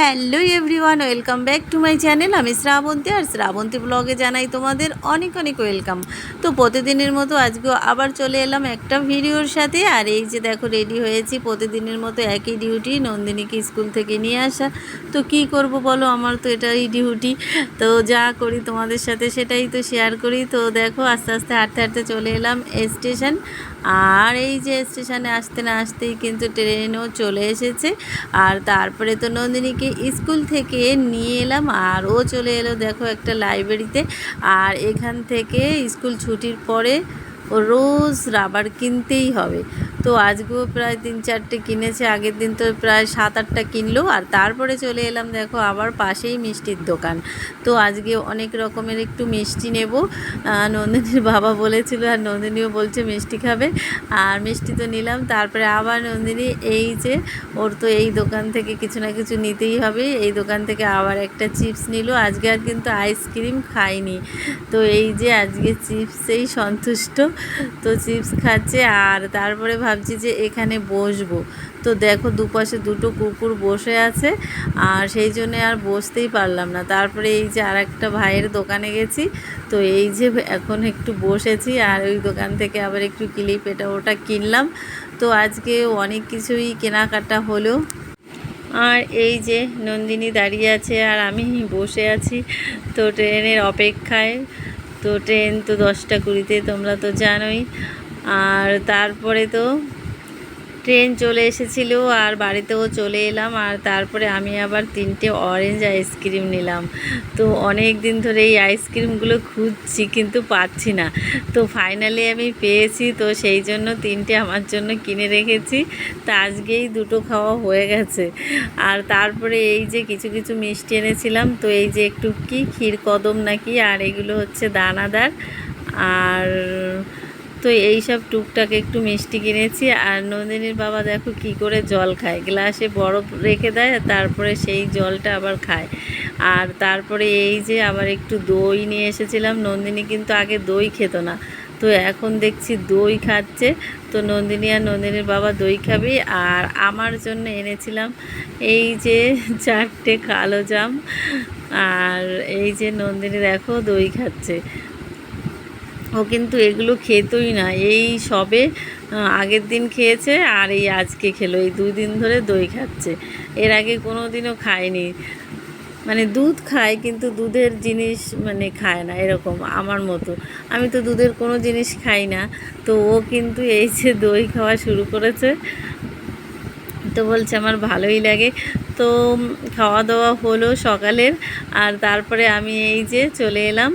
Hello everyone welcome back to my channel আমি শ্রাবন্তী আর শ্রাবন্তী ব্লগে জানাই তোমাদের অনেক অনেক ওয়েলকাম তো প্রতিদিনের মতো আজকেও আবার চলে এলাম একটা ভিডিওর সাথে। আর এই যে দেখো রেডি হয়েছি প্রতিদিনের মতো একই ডিউটি নন্দিনীকে স্কুল থেকে নিয়ে আসা। তো কি করব বলো? আমার তো এটাই ডিউটি তো যা করি তোমাদের সাথে সেটাই তো শেয়ার করি। তো দেখো, আস্তে আস্তে হাঁটতে হাঁটতে চলে এলাম স্টেশন আর এই যে স্টেশনে আসতে না আসতেই কিন্তু ট্রেনও চলে এসেছে। আর তারপরে তো নন্দিনীকে স্কুল থেকে নিয়ে এলাম আর ও চলে এলো দেখো একটা লাইব্রেরিতে। আর এখান থেকে স্কুল ছুটির পরে ও রোজ রাবার কিনতেই হবে। তো আজকেও প্রায় তিন চারটে কিনেছে, আগের দিন তো প্রায় সাত আটটা কিনলো আর তারপরে চলে এলাম দেখো আবার পাশেই মিষ্টির দোকান। তো আজকে অনেক রকমের একটু মিষ্টি নেব। নন্দিনীর বাবা বলেছিল আর নন্দিনীও বলছে মিষ্টি খাবে। আর মিষ্টি তো নিলাম, তারপরে আবার নন্দিনী এই যে ওর তো এই দোকান থেকে কিছু না কিছু নিতেই হবে। এই দোকান থেকে আবার একটা চিপস নিল, আজকে আর কিন্তু আইসক্রিম খাইনি। তো এই যে আজকে চিপসেই সন্তুষ্ট। তো চিপস খাচ্ছে আর তারপরে ভাবছি যে এখানে বসবো। তো দেখো দুপাশে দুটো কুকুর বসে আছে আর সেই জন্যে আর বসতেই পারলাম না। তারপরে এই যে আর একটা ভাইয়ের দোকানে গেছি, তো এই যে এখন একটু বসেছি আর ওই দোকান থেকে আবার একটু ক্লিপ এটা ওটা কিনলাম। তো আজকে অনেক কিছুই কেনাকাটা হলো। আর এই যে নন্দিনী দাঁড়িয়ে আছে আর আমি বসে আছি তো ট্রেনের অপেক্ষায়। তো ট্রেন তো দশটা কুড়িতে তোমরা তো জানোই। আর তারপরে তো ট্রেন চলে এসেছিল আর বাড়িতেও চলে এলাম আর তারপরে আমি আবার তিনটে অরেঞ্জ আইসক্রিম নিলাম। তো অনেক দিন ধরে এই আইসক্রিমগুলো খুঁজছি কিন্তু পাচ্ছি না। তো ফাইনালি আমি পেয়েছি, তো সেই জন্য তিনটে আমার জন্য কিনে রেখেছি। তা আজকেই দুটো খাওয়া হয়ে গেছে। আর তারপরে এই যে কিছু কিছু মিষ্টি এনেছিলাম, তো এই যে একটু কি ক্ষীর কদম নাকি, আর এগুলো হচ্ছে দানাদার। আর তো এই সব টুকটাক একটু মিষ্টি কিনেছি আর নন্দিনীর বাবা দেখো কি করে জল খায়। গ্লাসে বরফ রেখে দেয়, তারপরে সেই জলটা আবার খায়। আর তারপরে এই যে আবার একটু দই নিয়ে এসেছিলাম, নন্দিনী কিন্তু আগে দই খেত না। তো এখন দেখছি দই খাচ্ছে। তো নন্দিনী আর নন্দিনীর বাবা দই খাবে। আর আমার জন্য এনেছিলাম এই যে চারটে কালো জাম। আর এই যে নন্দিনী দেখো দই খাচ্ছে। ও কিন্তু এগুলো খেতই না। এই সবে আগের দিন খেয়েছে আর এই আজকে খেলো। এই দুই দিন ধরে দই খাচ্ছে। এর আগে কোনো দিনও খায়নি। মানে দুধ খায় কিন্তু দুধের জিনিস মানে খায় না, এরকম আমার মতো। আমি তো দুধের কোনো জিনিস খাই না। তো ও কিন্তু এই যে দই খাওয়া শুরু করেছে। তো বলছে আমার ভালোই লাগে। তো খাওয়া দাওয়া হলো সকালের। আর তারপরে আমি এই যে চলে এলাম।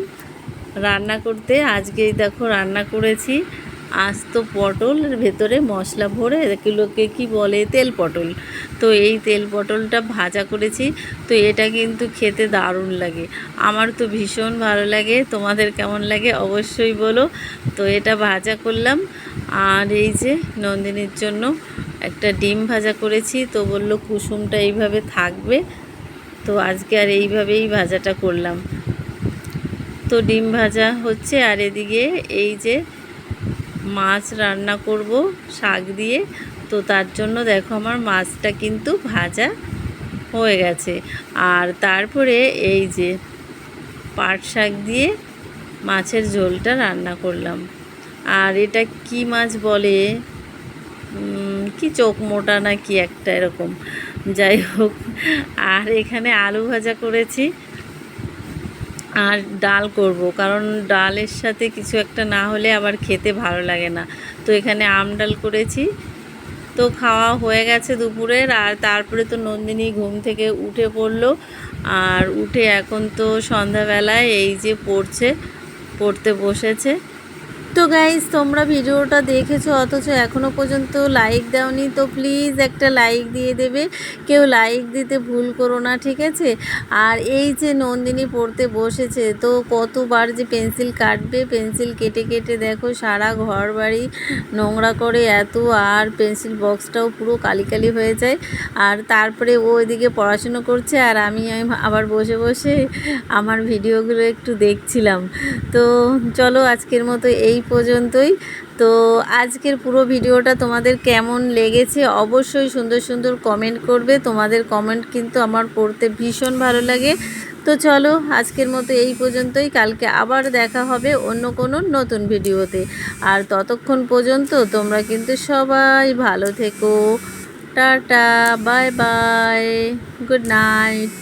রান্না করতে। আজকে দেখো রান্না করেছি। আস্ত পটল ভেতরে মশলা ভরে এগুলোকে কি বলে, তেল পটল। তো এই তেল পটলটা ভাজা করেছি। তো এটা কিন্তু খেতে দারুণ লাগে। আমার তো ভীষণ ভালো লাগে। তোমাদের কেমন লাগে অবশ্যই বলো। তো এটা ভাজা করলাম। আর এই যে নন্দিনীর জন্য একটা ডিম ভাজা করেছি। তো বলল কুসুমটা এইভাবে থাকবে। তো আজকে আর এইভাবেই ভাজাটা করলাম। তো ডিম ভাজা হচ্ছে, আর এদিকে এই যে মাছ রান্না করব শাক দিয়ে। তো তার জন্য দেখো আমার মাছটা কিন্তু ভাজা হয়ে গেছে। আর তারপরে এই যে পাট শাক দিয়ে মাছের ঝোলটা রান্না করলাম। আর এটা কি মাছ বলে? কি চোখ মোটা না কি একটা এরকম? যাই হোক, আর এখানে আলু ভাজা করেছি। আর ডাল করব, কারণ ডালের সাথে কিছু একটা না হলে আবার খেতে ভালো লাগে না। তো এখানে আম ডাল করেছি। তো খাওয়া হয়ে গেছে দুপুরের, আর তারপরে তো নন্দিনী ঘুম থেকে উঠে পড়ল। আর উঠে এখন তো সন্ধ্যাবেলায় এই যে পড়ছে, পড়তে বসেছে। তো গাইজ তোমরা ভিডিওটা দেখেছ, অথচ এখনও পর্যন্ত লাইক দাওনি, তো প্লিজ একটা লাইক দিয়ে দেবে। কেউ লাইক দিতে ভুল করো না, ঠিক আছে? আর এই যে নন্দিনী পড়তে বসেছে, তো কতবার যে পেন্সিল কাটবে পেন্সিল কেটে কেটে দেখো, সারা ঘর বাড়ি নোংরা করে এত, আর পেন্সিল বক্সটাও পুরো কালি কালি হয়ে যায়। আর তারপরে ও এদিকে পড়াশুনো করছে, আর আমি আবার বসে বসে আমার ভিডিওগুলো একটু দেখছিলাম। তো চলো আজকের মতো পর্যন্তই। তো আজকের পুরো ভিডিওটা তোমাদের কেমন লেগেছে অবশ্যই সুন্দর সুন্দর কমেন্ট করবে। তোমাদের কমেন্ট কিন্তু আমার পড়তে ভীষণ ভালো লাগে। তো চলো আজকের মতো এই পর্যন্তই। কালকে আবার দেখা হবে অন্য কোনো নতুন ভিডিওতে। আর ততক্ষণ পর্যন্ত তোমরা কিন্তু সবাই ভালো থেকো। Tata bye bye good night